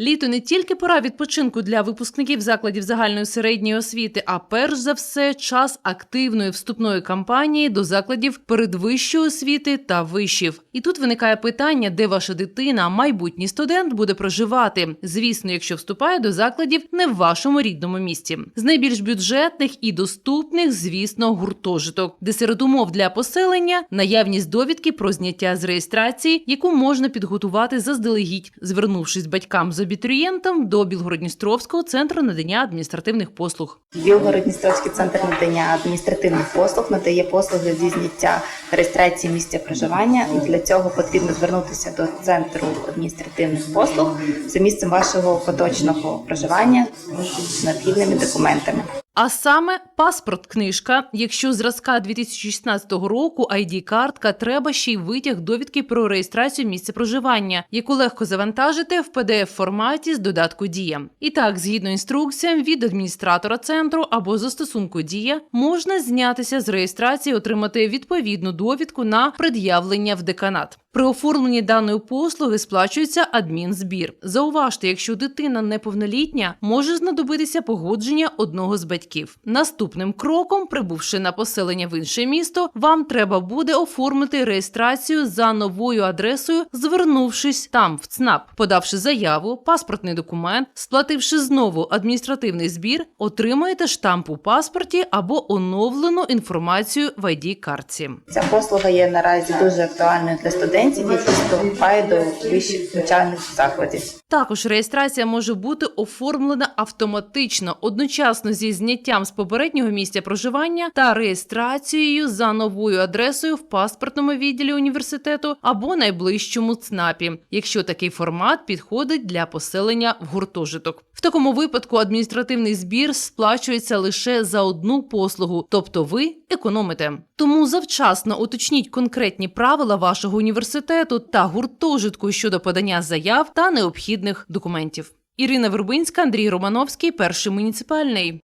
Літо не тільки пора відпочинку для випускників закладів загальної середньої освіти, а перш за все час активної вступної кампанії до закладів передвищої освіти та вишів. І тут виникає питання, де ваша дитина, майбутній студент, буде проживати. Звісно, якщо вступає до закладів не в вашому рідному місті. З найбільш бюджетних і доступних, звісно, гуртожиток, де серед умов для поселення наявність довідки про зняття з реєстрації, яку можна підготувати заздалегідь, звернувшись батькам з абітурієнтом до Білгородністровського центру надання адміністративних послуг. Білгород-Дністровський центр надання адміністративних послуг надає послуги зі зняття реєстрації місця проживання. Для цього потрібно звернутися до центру адміністративних послуг за місцем вашого поточного проживання з необхідними документами. А саме паспорт книжка. Якщо зразка 2016 року ID-картка, треба ще й витяг довідки про реєстрацію місця проживання, яку легко завантажити в pdf форматі з додатку Дія. І так, згідно інструкціям від адміністратора центру або застосунку Дія, можна знятися з реєстрації, отримати відповідну довідку на пред'явлення в деканат. При оформленні даної послуги сплачується адмінзбір. Зауважте, якщо дитина неповнолітня, може знадобитися погодження одного з батьків. Наступним кроком, прибувши на поселення в інше місто, вам треба буде оформити реєстрацію за новою адресою, звернувшись там в ЦНАП, подавши заяву, паспортний документ, сплативши знову адміністративний збір, отримаєте штамп у паспорті або оновлену інформацію в ID-картці. Ця послуга є наразі дуже актуальною для студентів, які вступають до вищих навчальних закладів. Також реєстрація може бути оформлена автоматично одночасно зі зняттям з попереднього місця проживання та реєстрацією за новою адресою в паспортному відділі університету або найближчому ЦНАПі, якщо такий формат підходить для поселення в гуртожиток. В такому випадку адміністративний збір сплачується лише за одну послугу, тобто ви економите. Тому завчасно уточніть конкретні правила вашого університету та гуртожитку щодо подання заяв та необхідних документів. Ірина Вербинська, Андрій Романовський, перший муніципальний.